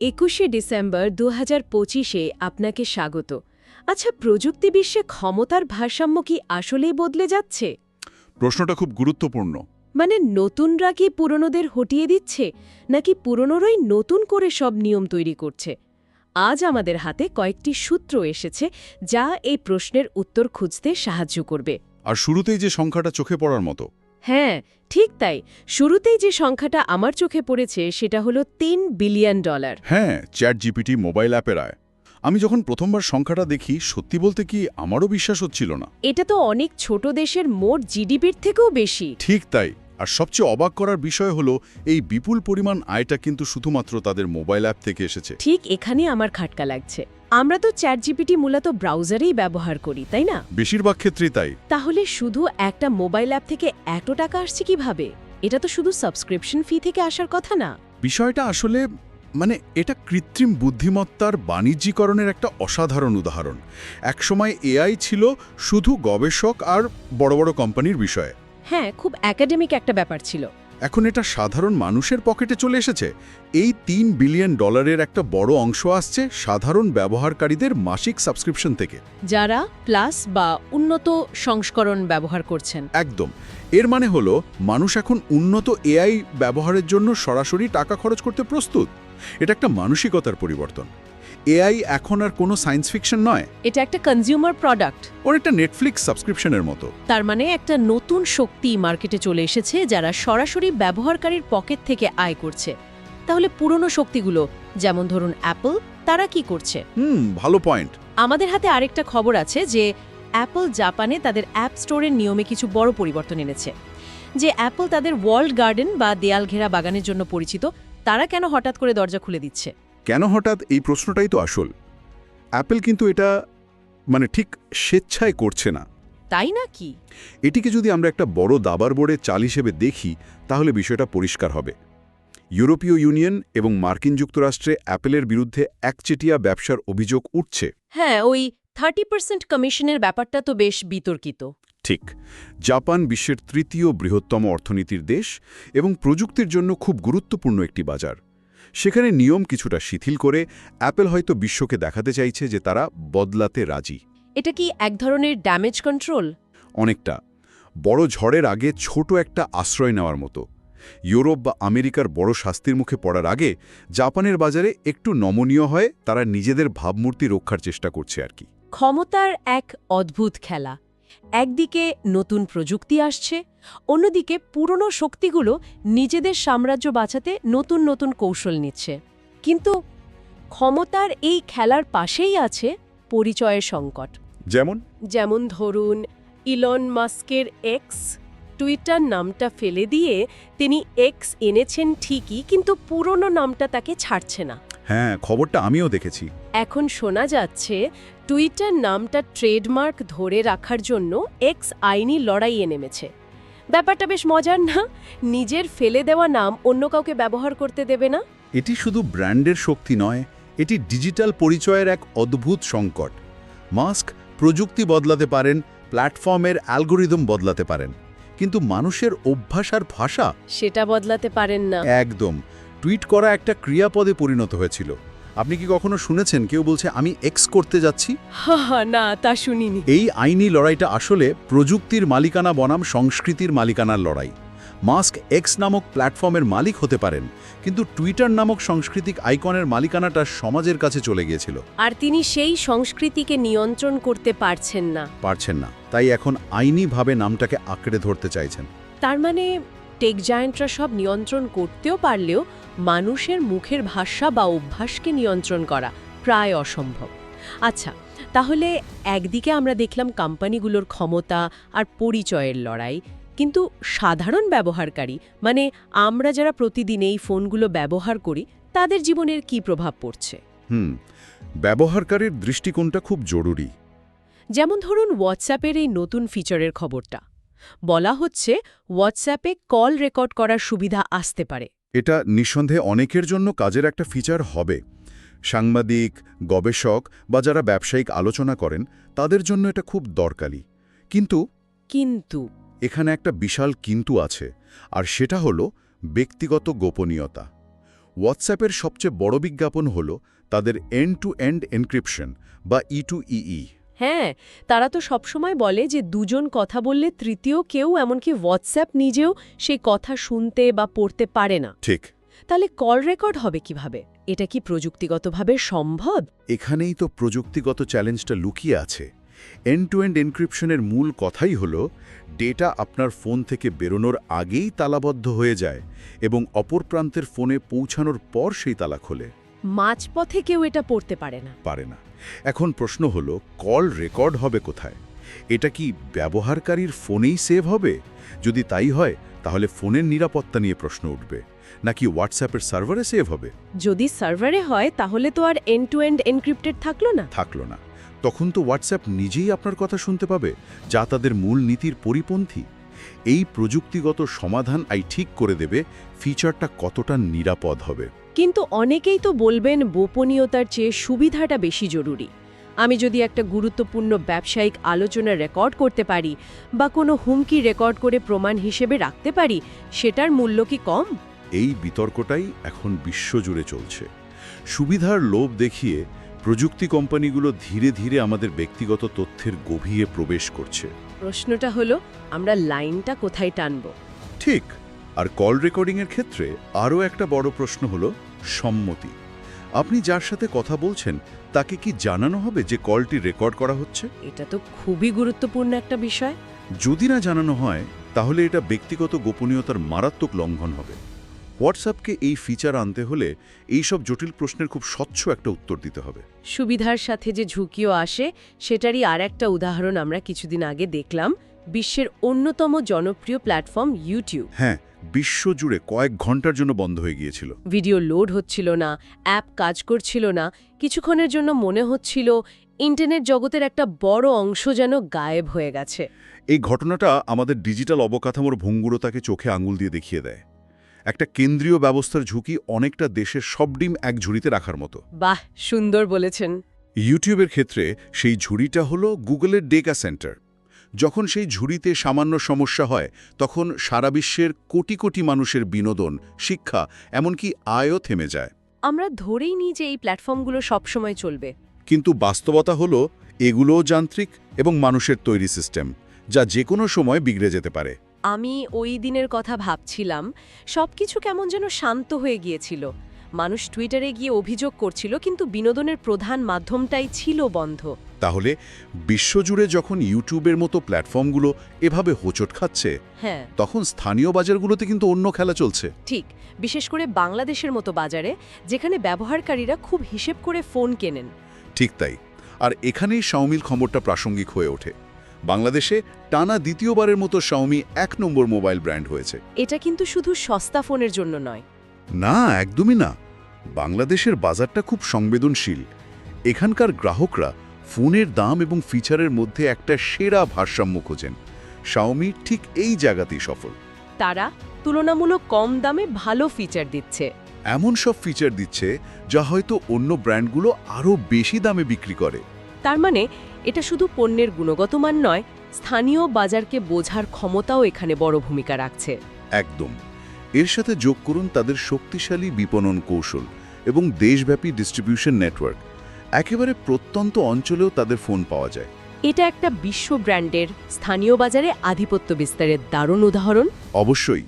একুশে ডিসেম্বর দু হাজার পঁচিশে আপনাকে স্বাগত। আচ্ছা প্রযুক্তি বিশ্বে ক্ষমতার ভারসাম্য কি আসলেই বদলে যাচ্ছে? প্রশ্নটা খুব গুরুত্বপূর্ণ। মানে নতুনরা কি পুরনোদের হটিয়ে দিচ্ছে নাকি পুরনোরাই নতুন করে সব নিয়ম তৈরি করছে? আজ আমাদের হাতে কয়েকটি সূত্র এসেছে যা এই প্রশ্নের উত্তর খুঁজতে সাহায্য করবে। আর শুরুতেই যে সংখ্যাটা চোখে পড়ার মতো। হ্যাঁ ঠিক তাই। শুরুতেই যে সংখ্যাটা আমার চোখে পড়েছে সেটা হলো তিন বিলিয়ন ডলার। হ্যাঁ চ্যাট জিপিটি মোবাইল অ্যাপের আয়। আমি যখন প্রথমবার সংখ্যাটা দেখি সত্যি বলতে কি আমারও বিশ্বাস হচ্ছিল না। এটা তো অনেক ছোট দেশের মোট জিডিপির থেকেও বেশি। ঠিক তাই। আর সবচেয়ে অবাক করার বিষয় হলো এই বিপুল পরিমাণ আয়টা কিন্তু শুধুমাত্র তাদের মোবাইল অ্যাপ থেকে এসেছে। ঠিক এখানে আমার খাটকা লাগছে। আমরা তো চ্যাট জিপিটি মূলত ব্রাউজারেই ব্যবহার করি তাই না? বেশিরভাগ ক্ষেত্রেই তাই। তাহলে শুধু একটা মোবাইল অ্যাপ থেকে এত টাকা আসছে কীভাবে? এটা তো শুধু সাবস্ক্রিপশন ফি থেকে আসার কথা না। বিষয়টা আসলে মানে এটা কৃত্রিম বুদ্ধিমত্তার বাণিজ্যিকরণের একটা অসাধারণ উদাহরণ। একসময় এআই ছিল শুধু গবেষক আর বড় বড় কোম্পানির বিষয়ে। হ্যাঁ খুব একাডেমিক একটা ব্যাপার ছিল। এখন এটা সাধারণ মানুষের পকেটে চলে এসেছে। এই তিন বিলিয়ন ডলারের একটা বড় অংশ আসছে সাধারণ ব্যবহারকারীদের মাসিক সাবস্ক্রিপশন থেকে। যারা প্লাস বা উন্নত সংস্করণ ব্যবহার করছেন। একদম। এর মানে হলো মানুষ এখন উন্নত এআই ব্যবহারের জন্য সরাসরি টাকা খরচ করতে প্রস্তুত। এটা একটা মানসিকতার পরিবর্তন। এআই এখন আর কোনো সায়েন্স ফিকশন নয়। এটা একটা কনজিউমার প্রোডাক্ট অনেকটা নেটফ্লিক্স সাবস্ক্রিপশনের মতো। তার মানে একটা নতুন শক্তি মার্কেটে চলে এসেছে যারা সরাসরি ব্যবহারকারীর পকেট থেকে আয় করছে। তাহলে পুরনো শক্তিগুলো যেমন ধরুন অ্যাপল তারা কি করছে? হুম ভালো পয়েন্ট আমাদের হাতে আরেকটা খবর আছে যে অ্যাপল জাপানে তাদের অ্যাপ স্টোরের নিয়মে কিছু বড় পরিবর্তন এনেছে। যে অ্যাপল তাদের ওয়ার্ল্ড গার্ডেন বা দেয়াল ঘেরা বাগানের জন্য পরিচিত তারা কেন হঠাৎ করে দরজা খুলে দিচ্ছে? কেন হঠাৎ এই প্রশ্নটাই তো আসল? অ্যাপেল কিন্তু এটা মানে ঠিক স্বেচ্ছায় করছে না। তাই না কি এটিকে যদি আমরা একটা বড় দাবার বোর্ডে চাল হিসেবে দেখি তাহলে বিষয়টা পরিষ্কার হবে। ইউরোপীয় ইউনিয়ন এবং মার্কিন যুক্তরাষ্ট্রে অ্যাপেলের বিরুদ্ধে একচেটিয়া ব্যবসার অভিযোগ উঠছে। হ্যাঁ ওই থার্টি পার্সেন্ট কমিশনের ব্যাপারটা তো বেশ বিতর্কিত। ঠিক। জাপান বিশ্বের তৃতীয় বৃহত্তম অর্থনীতির দেশ এবং প্রযুক্তির জন্য খুব গুরুত্বপূর্ণ একটি বাজার। সেখানে নিয়ম কিছুটা শিথিল করে অ্যাপেল হয়তো বিশ্বকে দেখাতে চাইছে যে তারা বদলাতে রাজি। এটা কি এক ধরনের ড্যামেজ কন্ট্রোল অনেকটা। বড় ঝড়ের আগে ছোট একটা আশ্রয় নেওয়ার মতো। ইউরোপ বা আমেরিকার বড় শাস্তির মুখে পড়ার আগে জাপানের বাজারে একটু নমনীয় হয়ে তারা নিজেদের ভাবমূর্তি রক্ষার চেষ্টা করছে আর কি। ক্ষমতার এক অদ্ভুত খেলা। একদিকে নতুন প্রযুক্তি আসছে অন্যদিকে পুরনো শক্তিগুলো নিজেদের সাম্রাজ্য বাঁচাতে নতুন নতুন কৌশল নিচ্ছে। কিন্তু ক্ষমতার এই খেলার পাশেই আছে পরিচয়ের সংকট। যেমন? যেমন ধরুন ইলন মাস্কের এক্স টুইটার নামটা ফেলে দিয়ে তিনি এক্স এনেছেন ঠিকই কিন্তু পুরনো নামটা তাকে ছাড়ছে না। হ্যাঁ খবরটা আমিও দেখেছি। এখন শোনা যাচ্ছে টুইটার নামটা ট্রেডমার্ক ধরে রাখার জন্য এক্স আইনি লড়াইয়ে নেমেছে। ব্যাপারটা বেশ মজার না? নিজের ফেলে দেওয়া নাম অন্য কাউকে ব্যবহার করতে দেবে না? এটি শুধু ব্র্যান্ডের শক্তি নয় এটি ডিজিটাল পরিচয়ের এক অদ্ভুত সংকট। মাস্ক প্রযুক্তি বদলাতে পারেন প্ল্যাটফর্মের অ্যালগোরিদম বদলাতে পারেন কিন্তু মানুষের অভ্যাস আর ভাষা সেটা বদলাতে পারেন না। একদম। টুইট করা একটা ক্রিয়াপদে পরিণত হয়েছিল। আপনি কি কখনো শুনেছেন? কেউ বলছে আমি এক্স করতে যাচ্ছি না তা শুনিনি। এই আইনি লড়াইটা আসলে প্রযুক্তির মালিকানা বনাম সংস্কৃতির মালিকানার লড়াই। মাস্ক এক্স নামক প্ল্যাটফর্মের মালিক হতে পারেন কিন্তু টুইটার নামক সাংস্কৃতিক আইকনের মালিকানাটা সমাজের কাছে চলে গিয়েছিল। আর তিনি সেই সংস্কৃতিকে নিয়ন্ত্রণ করতে পারছেন না। পারছেন না তাই এখন আইনিভাবে নামটাকে আঁকড়ে ধরতে চাইছেন। তার মানে টেক জায়েন্টরা সব নিয়ন্ত্রণ করতেও পারলেও মানুষের মুখের ভাষা বা অভ্যাসকে নিয়ন্ত্রণ করা প্রায় অসম্ভব। আচ্ছা তাহলে একদিকে আমরা দেখলাম কোম্পানিগুলোর ক্ষমতা আর পরিচয়ের লড়াই কিন্তু সাধারণ ব্যবহারকারী মানে আমরা যারা প্রতিদিন এই ফোনগুলো ব্যবহার করি তাদের জীবনের কি প্রভাব পড়ছে? হুম ব্যবহারকারীর দৃষ্টিকোণটা খুব জরুরি। যেমন ধরুন হোয়াটসঅ্যাপের এই নতুন ফিচারের খবরটা। বলা হচ্ছে হোয়াটসঅ্যাপে কল রেকর্ড করার সুবিধা আসতে পারে। এটা নিঃসন্দেহে অনেকের জন্য কাজের একটা ফিচার হবে। সাংবাদিক গবেষক বা যারা ব্যবসায়িক আলোচনা করেন তাদের জন্য এটা খুব দরকারি। কিন্তু কিন্তু এখানে একটা বিশাল কিন্তু আছে আর সেটা হলো ব্যক্তিগত গোপনীয়তা। হোয়াটসঅ্যাপের সবচেয়ে বড় বিজ্ঞাপন হল তাদের এন্ড টু এন্ড এনক্রিপশন বা ই টু ইই হ্যাঁ তারা তো সবসময় বলে যে দুজন কথা বললে তৃতীয় কেউ এমনকি হোয়াটসঅ্যাপ নিজেও সেই কথা শুনতে বা পড়তে পারে না। ঠিক। তাহলে কল রেকর্ড হবে কীভাবে? এটা কি প্রযুক্তিগতভাবে সম্ভব? এখানেই তো প্রযুক্তিগত চ্যালেঞ্জটা লুকিয়ে আছে। এন্ড টু এন্ড এনক্রিপশনের মূল কথাই হল ডেটা আপনার ফোন থেকে বেরোনোর আগেই তালাবদ্ধ হয়ে যায় এবং অপর প্রান্তের ফোনে পৌঁছানোর পর সেই তালা খোলে। মাঝপথে কেউ এটা পড়তে পারে না। পারে না। এখন প্রশ্ন হল কল রেকর্ড হবে কোথায়? এটা কি ব্যবহারকারীর ফোনেই সেভ হবে? যদি তাই হয় তাহলে ফোনের নিরাপত্তা নিয়ে প্রশ্ন উঠবে। নাকি হোয়াটসঅ্যাপের সার্ভারে সেভ হবে? যদি সার্ভারে হয় তাহলে তো আর এন্ড টু এন্ড এনক্রিপ্টেড থাকল না। থাকল না। তখন তো হোয়াটসঅ্যাপ নিজেই আপনার কথা শুনতে পাবে যা তাদের মূল নীতির পরিপন্থী। এই প্রযুক্তিগত সমাধান আই ঠিক করে দেবে ফিচারটা কতটা নিরাপদ হবে। কিন্তু অনেকেই তো বলবেন গোপনীয়তার চেয়ে সুবিধাটা বেশি জরুরি। আমি যদি একটা গুরুত্বপূর্ণ ব্যবসায়িক আলোচনা রেকর্ড করতে পারি বা কোনো হুমকি রেকর্ড করে প্রমাণ হিসেবে রাখতে পারি সেটার মূল্য কি কম? এই বিতর্কটাই এখন বিশ্বজুড়ে চলছে। সুবিধার লোভ দেখিয়ে প্রযুক্তি কোম্পানিগুলো ধীরে ধীরে আমাদের ব্যক্তিগত তথ্যের গভীরে প্রবেশ করছে। প্রশ্নটা হলো আমরা লাইনটা কোথায় টানব? ঠিক আর কল রেকর্ডিংয়ের ক্ষেত্রে আরও একটা বড় প্রশ্ন হলো সম্মতি। আপনি যার সাথে কথা বলছেন তাকে কি জানানো হবে যে কলটি রেকর্ড করা হচ্ছে? এটা তো খুবই গুরুত্বপূর্ণ একটা বিষয়। যদি না জানানো হয় তাহলে এটা ব্যক্তিগত গোপনীয়তার মারাত্মক লঙ্ঘন হবে। হোয়াটসঅ্যাপকে এই ফিচার আনতে হলে এই সব জটিল প্রশ্নের খুব স্বচ্ছ একটা উত্তর দিতে হবে। সুবিধার সাথে যে ঝুঁকিও আসে সেটারই আর একটা উদাহরণ আমরা কিছুদিন আগে দেখলাম বিশ্বের অন্যতম জনপ্রিয় প্ল্যাটফর্ম ইউটিউব। হ্যাঁ বিশ্বজুড়ে কয়েক ঘণ্টার জন্য বন্ধ হয়ে গিয়েছিল। ভিডিও লোড হচ্ছিল না অ্যাপ কাজ করছিল না কিছুক্ষণের জন্য মনে হচ্ছিল ইন্টারনেট জগতের একটা বড় অংশ যেন গায়েব হয়ে গেছে। এই ঘটনাটা আমাদের ডিজিটাল অবকাঠামোর ভঙ্গুরতাকে চোখে আঙুল দিয়ে দেখিয়ে দেয়। একটা কেন্দ্রীয় ব্যবস্থার ঝুঁকি অনেকটা দেশের সব ডিম এক ঝুড়িতে রাখার মতো। বাহ সুন্দর বলেছেন। ইউটিউবের ক্ষেত্রে সেই ঝুড়িটা হলো গুগলের ডেটা সেন্টার। যখন সেই ঝুড়িতে সামান্য সমস্যা হয় তখন সারা বিশ্বের কোটি কোটি মানুষের বিনোদন শিক্ষা এমনকি আয়ও থেমে যায়। আমরা ধরেই নিই যে এই প্ল্যাটফর্মগুলো সবসময় চলবে। কিন্তু বাস্তবতা হলো এগুলোও যান্ত্রিক এবং মানুষের তৈরি সিস্টেম যা যে কোনো সময় বিগড়ে যেতে পারে। আমি ওই দিনের কথা ভাবছিলাম সব কিছু কেমন যেন শান্ত হয়ে গিয়েছিল। মানুষ টুইটারে গিয়ে অভিযোগ করছিল কিন্তু বিনোদনের প্রধান মাধ্যমটাই ছিল বন্ধ। তাহলে বিশ্বজুড়ে যখন ইউটিউবের মতো প্ল্যাটফর্মগুলো এভাবে হোঁচট খাচ্ছে হ্যাঁ। তখন স্থানীয় বাজারগুলোতে কিন্তু অন্য খেলা চলছে। ঠিক বিশেষ করে বাংলাদেশের মতো বাজারে যেখানে ব্যবহারকারীরা খুব হিসেব করে ফোন কেনেন। ঠিক তাই। আর এখানেই শাওমির খবরটা প্রাসঙ্গিক হয়ে ওঠে। বাংলাদেশে টানা দ্বিতীয়বারের মতো শাওমি এক নম্বর মোবাইল ব্র্যান্ড হয়েছে। এটা কিন্তু শুধু সস্তা ফোনের জন্য নয়। না একদমই না। বাংলাদেশের বাজারটা খুব সংবেদনশীল। এখানকার গ্রাহকরা ফোনের দাম এবং ফিচারের মধ্যে একটা সেরা ভারসাম্য খোঁজেন। শাওমি ঠিক এই জায়গাতেই সফল। তারা তুলনামূলক কম দামে ভালো ফিচার দিচ্ছে। এমন সব ফিচার দিচ্ছে যা হয়তো অন্য ব্র্যান্ডগুলো আরও বেশি দামে বিক্রি করে। তার মানে এটা শুধু পণ্যের গুণগত মান নয় স্থানীয় বাজারকে বোঝার ক্ষমতাও এখানে বড় ভূমিকা রাখছে। একদম। এর সাথে যোগ করুন তাদের শক্তিশালী বিপণন কৌশল এবং দেশব্যাপী ডিস্ট্রিবিউশন নেটওয়ার্ক একেবারে প্রত্যন্ত অঞ্চলেও তাদের ফোন পাওয়া যায়। এটা একটা বিশ্ব ব্র্যান্ডের স্থানীয় বাজারে আধিপত্য বিস্তারের দারুণ উদাহরণ। অবশ্যই।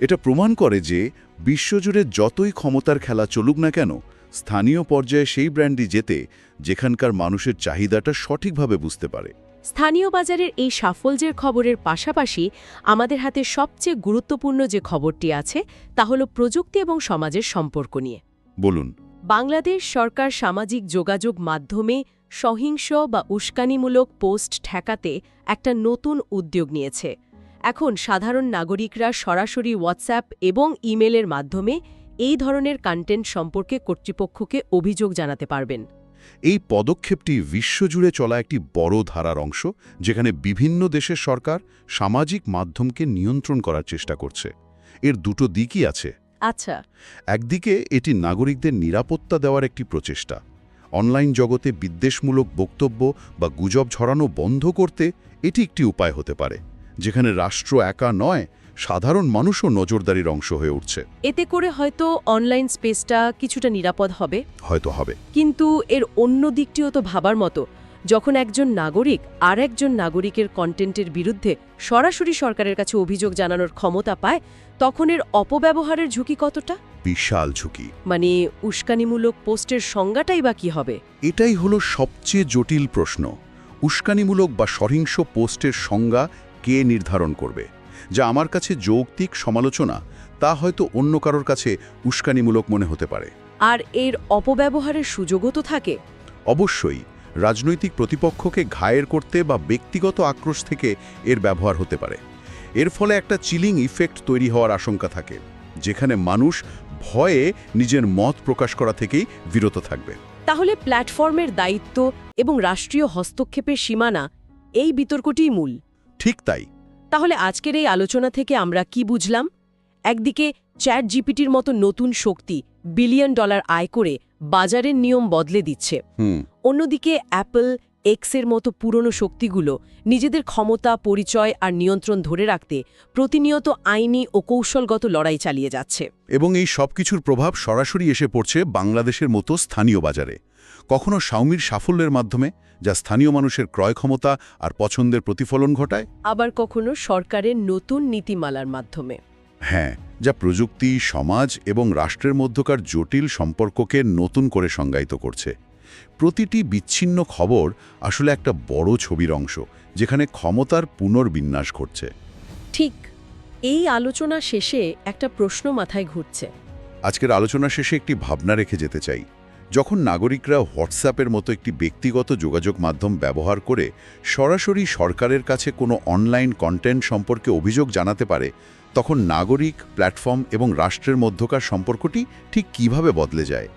এটা প্রমাণ করে যে বিশ্বজুড়ে যতই ক্ষমতার খেলা চলুক না কেন স্থানীয় পর্যায়ে সেই ব্র্যান্ডই যেতে যেখানকার মানুষের চাহিদাটা সঠিকভাবে বুঝতে পারে। স্থানীয় বাজারের এই সাফল্যের খবরের পাশাপাশি আমাদের হাতে সবচেয়ে গুরুত্বপূর্ণ যে খবরটি আছে তা হল প্রযুক্তি এবং সমাজের সম্পর্ক নিয়ে। বলুন। বাংলাদেশ সরকার সামাজিক যোগাযোগ মাধ্যমে সহিংস বা উস্কানিমূলক পোস্ট ঠেকাতে একটা নতুন উদ্যোগ নিয়েছে। এখন সাধারণ নাগরিকরা সরাসরি হোয়াটসঅ্যাপ এবং ইমেলের মাধ্যমে এই ধরনের কন্টেন্ট সম্পর্কে কর্তৃপক্ষকে অভিযোগ জানাতে পারবেন। এই পদক্ষেপটি বিশ্বজুড়ে চলা একটি বড় ধারার অংশ যেখানে বিভিন্ন দেশের সরকার সামাজিক মাধ্যমকে নিয়ন্ত্রণ করার চেষ্টা করছে। এর দুটো দিকই আছে। আচ্ছা। একদিকে এটি নাগরিকদের নিরাপত্তা দেওয়ার একটি প্রচেষ্টা। অনলাইন জগতে বিদ্বেষমূলক বক্তব্য বা গুজব ছড়ানো বন্ধ করতে এটি একটি উপায় হতে পারে যেখানে রাষ্ট্র একা নয় সাধারণ মানুষও নজরদারির অংশ হয়ে উঠছে। এতে করে হয়তো অনলাইন স্পেসটা কিছুটা নিরাপদ হবে। হয়তো হবে। কিন্তু এর অন্য দিকটিও তো ভাবার মতো। যখন একজন নাগরিক আর একজন নাগরিকের কন্টেন্টের বিরুদ্ধে সরাসরি সরকারের কাছে অভিযোগ জানানোর ক্ষমতা পায় তখন এর অপব্যবহারের ঝুঁকি কতটা? বিশাল ঝুঁকি। মানে উস্কানিমূলক পোস্টের সংজ্ঞাটাই বা কি হবে? এটাই হলো সবচেয়ে জটিল প্রশ্ন। উস্কানিমূলক বা সহিংস পোস্টের সংজ্ঞা কে নির্ধারণ করবে? যা আমার কাছে যৌক্তিক সমালোচনা তা হয়তো অন্য কারোর কাছে উস্কানিমূলক মনে হতে পারে। আর এর অপব্যবহারের সুযোগও তো থাকে। অবশ্যই রাজনৈতিক প্রতিপক্ষকে ঘায়ের করতে বা ব্যক্তিগত আক্রোশ থেকে এর ব্যবহার হতে পারে। এর ফলে একটা চিলিং ইফেক্ট তৈরি হওয়ার আশঙ্কা থাকে যেখানে মানুষ ভয়ে নিজের মত প্রকাশ করা থেকেই বিরত থাকবে। তাহলে প্ল্যাটফর্মের দায়িত্ব এবং রাষ্ট্রীয় হস্তক্ষেপের সীমানা এই বিতর্কটিই মূল। ঠিক তাই। তাহলে আজকের এই আলোচনা থেকে আমরা কি বুঝলাম? একদিকে চ্যাট জিপিটির মতো নতুন শক্তি বিলিয়ন ডলার আয় করে বাজারের নিয়ম বদলে দিচ্ছে। অন্যদিকে অ্যাপল এক্সের মতো পুরনো শক্তিগুলো নিজেদের ক্ষমতা পরিচয় আর নিয়ন্ত্রণ ধরে রাখতে প্রতিনিয়ত আইনি ও কৌশলগত লড়াই চালিয়ে যাচ্ছে। এবং এই সব কিছুর প্রভাব সরাসরি এসে পড়ছে বাংলাদেশের মতো স্থানীয় বাজারে। কখনো শাওমির সাফল্যের মাধ্যমে যা স্থানীয় মানুষের ক্রয় ক্ষমতা আর পছন্দের প্রতিফলন ঘটায়? আবার কখনো সরকারের নতুন নীতিমালার মাধ্যমে। হ্যাঁ যা প্রযুক্তি সমাজ এবং রাষ্ট্রের মধ্যকার জটিল সম্পর্ককে নতুন করে সংজ্ঞায়িত করছে। প্রতিটি বিচ্ছিন্ন খবর আসলে একটা বড় ছবির অংশ যেখানে ক্ষমতার পুনর্বিন্যাস ঘটছে। ঠিক এই আলোচনা শেষে একটা প্রশ্ন মাথায় ঘুরছে। আজকের আলোচনা শেষে একটি ভাবনা রেখে যেতে চাই। যখন নাগরিকরা হোয়াটসঅ্যাপের মতো একটি ব্যক্তিগত যোগাযোগ মাধ্যম ব্যবহার করে সরাসরি সরকারের কাছে কোনো অনলাইন কন্টেন্ট সম্পর্কে অভিযোগ জানাতে পারে তখন নাগরিক প্ল্যাটফর্ম এবং রাষ্ট্রের মধ্যকার সম্পর্কটি ঠিক কীভাবে বদলে যায়?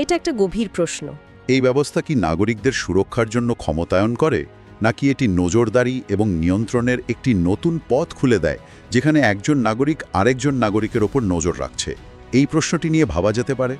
এটা একটা গভীর প্রশ্ন। এই ব্যবস্থা কি নাগরিকদের সুরক্ষার জন্য ক্ষমতায়ন করে, নাকি এটি নজরদারি এবং নিয়ন্ত্রণের একটি নতুন পথ খুলে দেয়, যেখানে একজন নাগরিক আরেকজন নাগরিকের ওপর নজর রাখছে? এই প্রশ্নটি নিয়ে ভাবা যেতে পারে।